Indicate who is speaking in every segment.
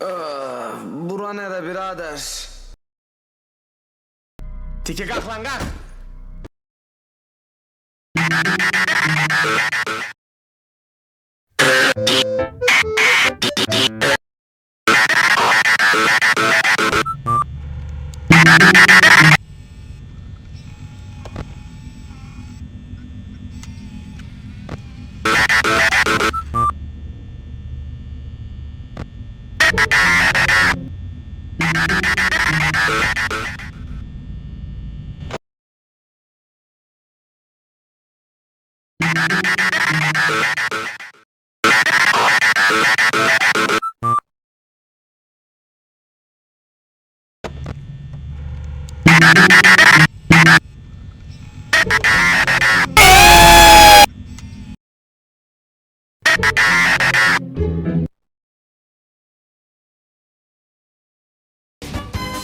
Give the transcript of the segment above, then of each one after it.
Speaker 1: Ah, Bura nere birader? Tiki kalk lan kalk.
Speaker 2: you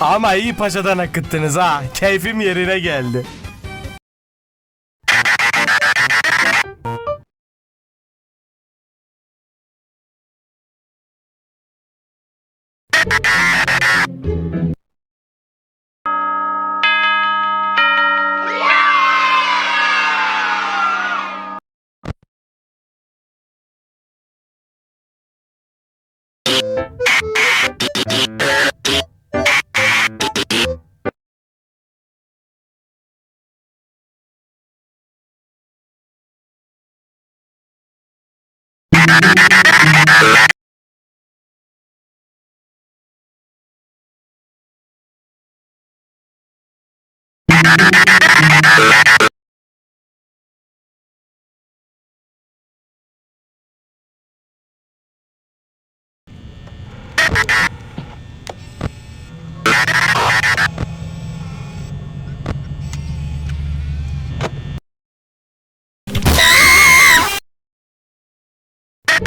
Speaker 2: Ama iyi paşadan akıttınız ha. Keyfim yerine geldi. you